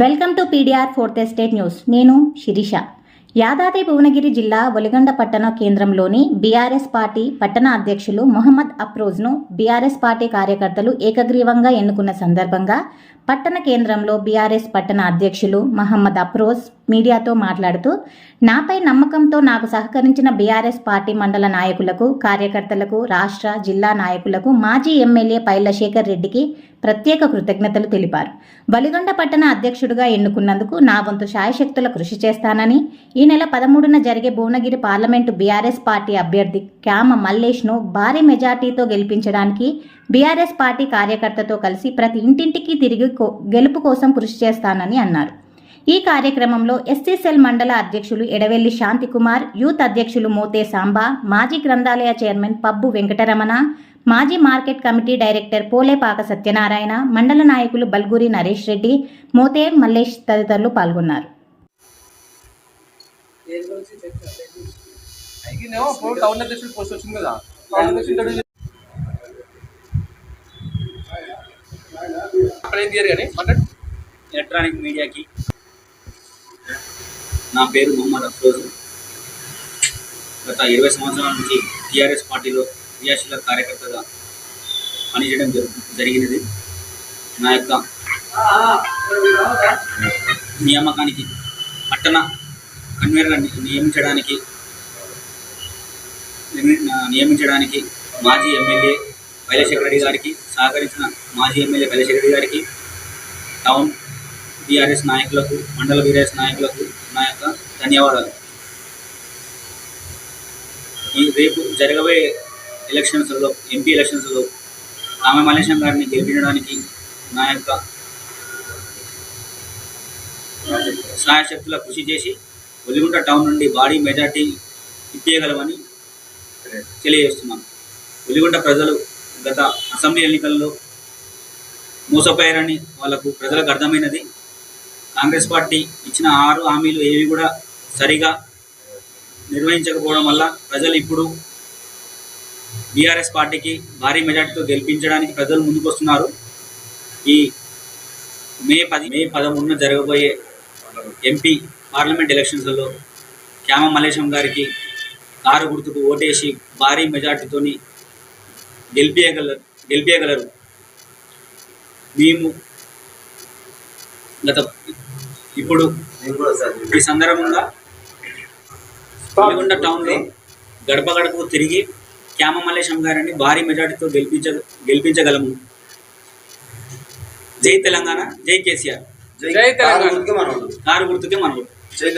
Welcome to PDR fourth estate news. నేను శిరీష. యాదాద్రి భువనగిరి జిల్లా ఒలిగొండ పట్టణ కేంద్రంలోని బీఆర్ఎస్ పార్టీ పట్టణ అధ్యక్షులు మొహమ్మద్ అప్రోజ్ను బీఆర్ఎస్ పార్టీ కార్యకర్తలు ఏకగ్రీవంగా ఎన్నుకున్న సందర్భంగా పట్టణ కేంద్రంలో బీఆర్ఎస్ పట్టణ అధ్యక్షులు మహమ్మద్ అప్రోజ్ మీడియాతో మాట్లాడుతూ నాపై నమ్మకంతో నాకు సహకరించిన బీఆర్ఎస్ పార్టీ మండల నాయకులకు కార్యకర్తలకు రాష్ట్ర జిల్లా నాయకులకు మాజీ ఎమ్మెల్యే పైల శేఖర్ రెడ్డికి ప్రత్యేక కృతజ్ఞతలు తెలిపారు. బలిగొండ పట్టణ అధ్యక్షుడిగా ఎన్నుకున్నందుకు నా వంతు శాయశక్తుల కృషి చేస్తానని ఈ నెల పదమూడున జరిగే భువనగిరి పార్లమెంటు బీఆర్ఎస్ పార్టీ అభ్యర్థి క్యామ మల్లేష్ను భారీ మెజార్టీతో గెలిపించడానికి బీఆర్ఎస్ పార్టీ కార్యకర్తతో కలిసి ప్రతి ఇంటింటికి తిరిగి కో- గెలుపు కోసం కృషి చేస్తానని అన్నారు ఈ కార్యక్రమంలో ఎస్సీసెల్ మండల అధ్యక్షులు ఎడవెల్లి శాంతికుమార్ యూత్ అధ్యక్షులు మోతే సాంబా మాజీ గ్రంథాలయ చైర్మన్ పబ్బు వెంకటరమణ మాజీ market committee director Polepaka Satyanarayana మండల నాయకులు బల్గూరి నరేష్ రెడ్డి మోతే మల్లేష్ తదితరులు పాల్గొన్నారు టౌన్ అధ్యక్షుడు పోస్ట్ వచ్చింది కదా టౌన్ అధ్యక్షుడు ఇంట్రడ్యూస్ అక్కడ ఏం తీయరు కానీ మాట్లాడు ఎలక్ట్రానిక్ మీడియాకి నా పేరు మొహమ్మద్ అఫ్రోజ్. గత ఇరవై సంవత్సరాల నుంచి టీఆర్ఎస్ పార్టీలో క్రియాశీల కార్యకర్తగా పనిచేయడం జరిగినది. నా యొక్క నియామకానికి పట్టణ కన్వీనర్గా ని- నియమించడానికి నియమించడానికి మాజీ ఎమ్మెల్యే కైలాశేఖర రెడ్డి గారికి సహకరించిన మాజీ ఎమ్మెల్యే కైలాశేఖర రెడ్డి గారికి టౌన్ బీఆర్ఎస్ నాయకులకు మండల బీఆర్ఎస్ నాయకులకు నా యొక్క ధన్యవాదాలు. ఈ రేపు జరగబోయే ఎలక్షన్స్లో ఎంపీ ఎలక్షన్స్లో ఆమె మలేశం గారిని గెలిపించడానికి నా యొక్క సహాయశక్తుల కృషి చేసి ఒలిగుంట టౌన్ నుండి భారీ మెజార్టీ ఇప్పేయగలమని తెలియజేస్తున్నాను. వెలుగుంట ప్రజలు గత అసెంబ్లీ ఎన్నికల్లో మోసపోయారని వాళ్ళకు ప్రజలకు అర్థమైనది. కాంగ్రెస్ పార్టీ ఇచ్చిన ఆరు హామీలు ఏవి కూడా సరిగా నిర్వహించకపోవడం వల్ల ప్రజలు ఇప్పుడు బీఆర్ఎస్ పార్టీకి భారీ మెజార్టీతో గెలిపించడానికి ప్రజలు ముందుకొస్తున్నారు. ఈ మే పది మే పదమూడున జరగబోయే ఎంపీ పార్లమెంట్ ఎలక్షన్స్లో క్యామ మల్లేశం గారికి కారు గుర్తుకు ఓటేసి భారీ మెజార్టీతోని గెలిపించగలరు గెలిపించగలరు మేము గత ఇప్పుడు ఈ సందర్భంగా నల్గొండ టౌన్లో గడప గడపకు తిరిగి క్యామ మల్లేశం గారిని భారీ మెజార్టీతో గెలిపించ గెలిపించగలము. జై తెలంగాణ జై కేసీఆర్. జై తెలంగాణ. కారు గుర్తుకే మన ఓటు